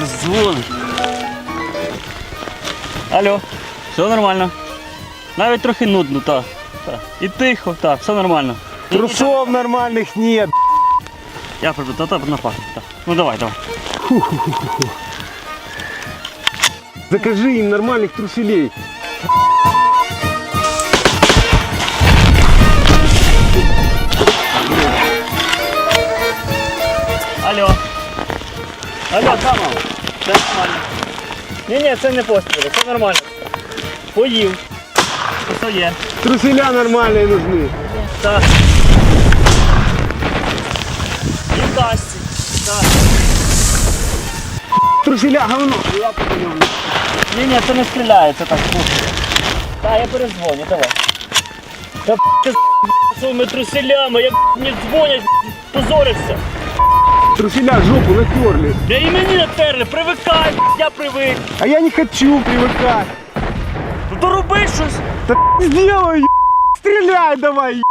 Дзвонить. Алло, все нормально. Навіть трохи нудно, так. Та. І тихо, так, все нормально. Трусов нормальных нет. Я прибуду, та та на пахне. Ну давай, давай. Закажи им нормальных труселей. Алло, там. Все нормально. Ні, ні, це не постріли, це нормально. Поїв. Все є. Труселя нормальные нужны. Так. І касті. Так. Труселя говно. Ні, ні, це не стріляє, це так. фу. Та, я перезвоню, давай. Та ти з своїми труселями, як мені дзвонять, позорився. Труселя жопу натерли. Я і мені натерли, привикай, я привик. А я не хочу привыкать. Ну то роби щось. Да сделай, ё- стреляй давай, ё-